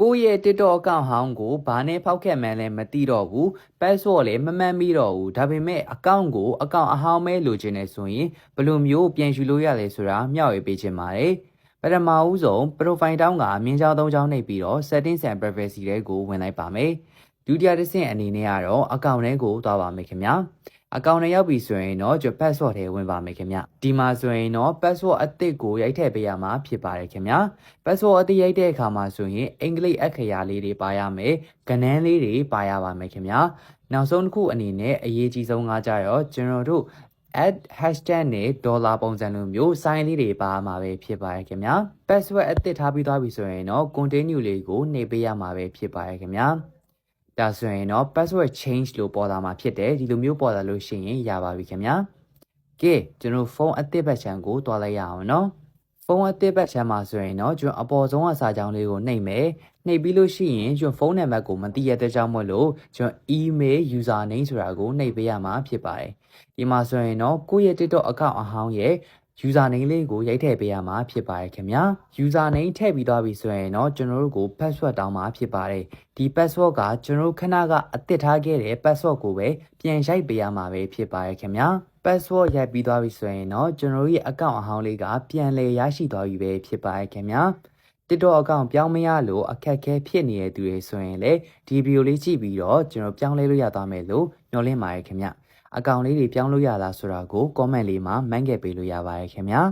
ကိုယ့်ရဲ့ TikTok account ဟောင်းကိုဘာနဲ့ဖောက်ခဲ့မှန်းလဲမသိတော့ဘူး password လည်းမမှန်မိတော့ဘူးဒါပေမဲ့ account ကို account အဟောင်းပဲလိုချင်နေဆိုရင်ဘယ်လိုမျိုးပြန်ယူလို့ရလဲဆိုတာမျှဝေပေးချင်ပါတယ်ပထမဦးဆုံး profile တောင်းကမြင်းချောင်းသုံးချောင်းနှိပ်ပြီးတော့ settings and privacy တွေကိုဝင်လိုက်ပါမယ်ဒုတိယတစ်ဆင့်အနေနဲ့ကတော့ account တွေကိုသွားပါမယ်ခင်ဗျာ အကောင့်နဲ့ရောက်ပြီဆိုရင်တော့ကျွန် password ထဲဝင်ပါမယ်ခင်ဗျဒီမှာဆိုရင်တော့ password အသစ်ကိုရိုက်ထည့်ပေးရမှာဖြစ်ပါတယ်ခင်ဗျ password အသစ်ရိုက်တဲ့အခါမှာဆိုရင်အင်္ဂလိပ်အခရာလေးတွေပါရမယ်ကဏ္ဍလေးတွေပါရပါမယ်ခင်ဗျနောက်ဆုံးတစ်ခုအနေနဲ့အရေးကြီးဆုံးကကြတော့ကျွန်တော်တို့ add hashtag နဲ့ dollar ပုံစံလိုမျိုး sign လေးတွေပါမှာပဲဖြစ်ပါတယ်ခင်ဗျာ password အသစ်ထားပြီးသွားပြီဆိုရင်တော့ continue လေးကိုနှိပ်ပေးရမှာပဲဖြစ်ပါတယ်ခင်ဗျာ ဒါဆိုရင်တော့ password change လို့ပေါ်လာမှာဖြစ်တယ်ဒီလိုမျိုးပေါ်လာလို့ရှိရင်ရပါပြီခင်ဗျာကဲကျွန်တော်ဖုန်းအသစ်ဘက်ချမ်းကိုတွားလိုက်ရအောင်နော်ဖုန်းအသစ်ဘက်ချမ်းမှာဆိုရင်တော့ကျွန်တော်အပေါ်ဆုံးအစာကြောင်းလေးကိုနှိပ်မယ်နှိပ်ပြီးလို့ရှိရင်ကျွန်တော်ဖုန်းနံပါတ်ကိုမသိရတဲ့ကြောင့်မို့လို့ကျွန်တော် email user name ဆိုတာကိုနှိပ်ပေးရမှာဖြစ်ပါတယ်ဒီမှာဆိုရင်တော့ကိုယ့်ရဲ့ TikTok account အဟောင်းရဲ့ user name လေးကိုရိုက်ထည့်ပေးရမှာဖြစ်ပါတယ်ခင်ဗျာ user name ထည့်ပြီးသွားပြီဆိုရင်တော့ကျွန်တော်တို့ကို password တောင်းမှာဖြစ်ပါတယ်ဒီ password ကကျွန်တော်တို့ခဏကအသစ်ထားခဲ့တဲ့ password ကိုပဲပြန်ရိုက်ပေးရမှာပဲဖြစ်ပါတယ်ခင်ဗျာ password ရိုက်ပြီးသွားပြီဆိုရင်တော့ကျွန်တော်တို့ရဲ့ account အဟောင်းလေးကပြန်လည်ရရှိသွားပြီပဲဖြစ်ပါတယ်ခင်ဗျာ TikTok account ပြောင်းမရလို့အခက်အခဲဖြစ်နေတဲ့သူတွေဆိုရင်လည်းဒီဗီဒီယိုလေးကြည့်ပြီးတော့ကျွန်တော်ပြောင်းလဲလို့ရသွားမယ်လို့ညွှန်လင့်ပါတယ်ခင်ဗျ အကောင့်လေးတွေပြောင်းလို့ရလားဆိုတာကို comment လေးမှာမှန်းခဲ့ပေးလို့ရပါတယ်ခင်ဗျာ